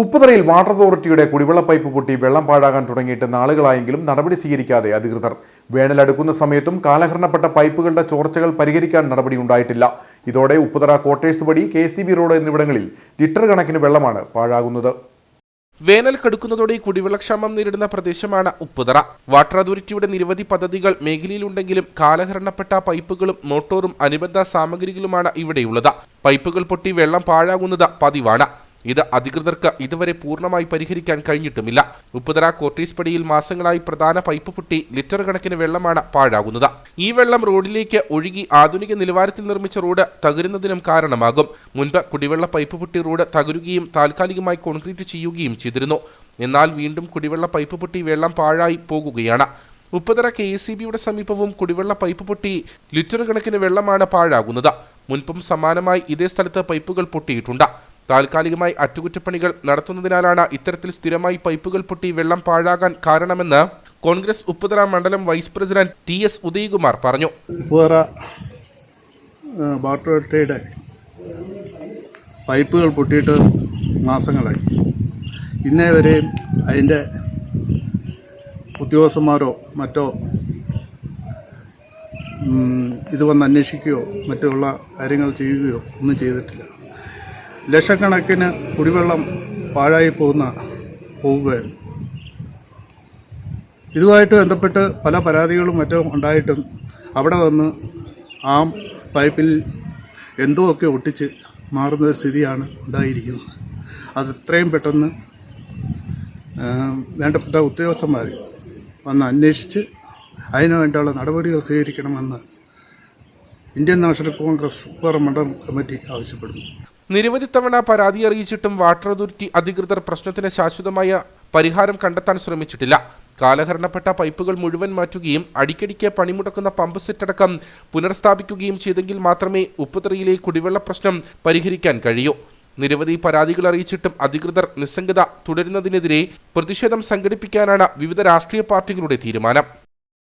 ഉപ്പുതറയിൽ water അതോറിറ്റിയുടെ കുടിവെള്ള pipe പൊട്ടി വെള്ളം പാഴാകാൻ തുടങ്ങിയിട്ട് നാളുകളായെങ്കിലും നടപടി സ്വീകരിക്കാതെ അധികൃതർ. വേനൽ അടുക്കുന്ന സമയത്തും കാലഹരണപ്പെട്ട പൈപ്പുകളുടെ ചോർച്ചകൾ പരിഹരിക്കാൻ നടപടി ഉണ്ടായിട്ടില്ല. ഇതോടെ ഉപ്പുതറ കോട്ടേഴ്സ് വഴി കെ റോഡ് എന്നിവിടങ്ങളിൽ ലിറ്റർ കണക്കിന് വെള്ളമാണ് പാഴാകുന്നത്. വേനൽ കടുക്കുന്നതോടെ കുടിവെള്ളക്ഷാമം നേരിടുന്ന പ്രദേശമാണ് ഉപ്പുതറ. വാട്ടർ അതോറിറ്റിയുടെ നിരവധി പദ്ധതികൾ മേഖലയിലുണ്ടെങ്കിലും കാലഹരണപ്പെട്ട പൈപ്പുകളും മോട്ടോറും അനുബന്ധ സാമഗ്രികളുമാണ് ഇവിടെയുള്ളത്. പൈപ്പുകൾ പൊട്ടി വെള്ളം പാഴാകുന്നത് പതിവാണ്. ഇത് അധികൃതർക്ക് ഇതുവരെ പൂർണമായി പരിഹരിക്കാൻ കഴിഞ്ഞിട്ടുമില്ല. മുപ്പതര കോർട്ടീസ് പടിയിൽ മാസങ്ങളായി പ്രധാന പൈപ്പ് പൊട്ടി ലിറ്റർ കണക്കിന് വെള്ളമാണ് പാഴാകുന്നത്. ഈ വെള്ളം റോഡിലേക്ക് ഒഴുകി ആധുനിക നിലവാരത്തിൽ നിർമ്മിച്ച റോഡ് തകരുന്നതിനും കാരണമാകും. മുൻപ് കുടിവെള്ള പൈപ്പ് പൊട്ടി റോഡ് തകരുകയും താൽക്കാലികമായി കോൺക്രീറ്റ് ചെയ്യുകയും ചെയ്തിരുന്നു. എന്നാൽ വീണ്ടും കുടിവെള്ള പൈപ്പ് പൊട്ടി വെള്ളം പാഴായി പോകുകയാണ്. ഉപ്പുതറ കെ എസ് സി ബിയുടെ സമീപവും കുടിവെള്ള പൈപ്പ് പൊട്ടി ലിറ്റർ കണക്കിന് വെള്ളമാണ് പാഴാകുന്നത്. മുൻപും സമാനമായി ഇതേ സ്ഥലത്ത് പൈപ്പുകൾ പൊട്ടിയിട്ടുണ്ട്. താൽക്കാലികമായി അറ്റകുറ്റപ്പണികൾ നടത്തുന്നതിനാലാണ് ഇത്തരത്തിൽ സ്ഥിരമായി പൈപ്പുകൾ പൊട്ടി വെള്ളം പാഴാകാൻ കാരണമെന്ന് കോൺഗ്രസ് ഉപ്പുതറ മണ്ഡലം vice president T S Udayakumar പറഞ്ഞു. ഉപ്പുതറ അതോറിറ്റിയുടെ പൈപ്പുകൾ പൊട്ടിയിട്ട് മാസങ്ങളായി. ഇന്നേ വരെയും അതിന്റെ ഉദ്യോഗസ്ഥന്മാരോ മറ്റോ ഇത് വന്ന് അന്വേഷിക്കുകയോ മറ്റുള്ള കാര്യങ്ങൾ ചെയ്യുകയോ ഒന്നും ചെയ്തിട്ടില്ല. ലക്ഷക്കണക്കിന് കുടിവെള്ളം പാഴായി പോകുന്ന പോവുകയാണ്. ഇതുമായിട്ട് ബന്ധപ്പെട്ട് പല പരാതികളും മറ്റും ഉണ്ടായിട്ടും അവിടെ വന്ന് ആ പൈപ്പിൽ എന്തോ ഒക്കെ ഒട്ടിച്ച് മാറുന്ന ഒരു സ്ഥിതിയാണ് ഉണ്ടായിരിക്കുന്നത്. അത് എത്രയും പെട്ടെന്ന് വേണ്ടപ്പെട്ട ഉദ്യോഗസ്ഥന്മാർ വന്ന് അന്വേഷിച്ച് അതിനു വേണ്ടിയുള്ള നടപടികൾ സ്വീകരിക്കണമെന്ന് ഇന്ത്യൻ നാഷണൽ കോൺഗ്രസ് മണ്ഡലം കമ്മിറ്റി ആവശ്യപ്പെടുന്നു. നിരവധി തവണ പരാതി അറിയിച്ചിട്ടും വാട്ടർ അതോറിറ്റി അധികൃതർ പ്രശ്നത്തിന് ശാശ്വതമായ പരിഹാരം കണ്ടെത്താൻ ശ്രമിച്ചിട്ടില്ല. കാലഹരണപ്പെട്ട പൈപ്പുകൾ മുഴുവൻ മാറ്റുകയും അടിക്കടിക്ക് പണിമുടക്കുന്ന പമ്പ് സെറ്റ് അടക്കം പുനഃസ്ഥാപിക്കുകയും ചെയ്തെങ്കിൽ മാത്രമേ ഉപ്പുതറയിലെ കുടിവെള്ള പ്രശ്നം പരിഹരിക്കാൻ കഴിയൂ. നിരവധി പരാതികൾ അറിയിച്ചിട്ടും അധികൃതർ നിസ്സംഗത തുടരുന്നതിനെതിരെ പ്രതിഷേധം സംഘടിപ്പിക്കാനാണ് വിവിധ രാഷ്ട്രീയ പാർട്ടികളുടെ തീരുമാനം.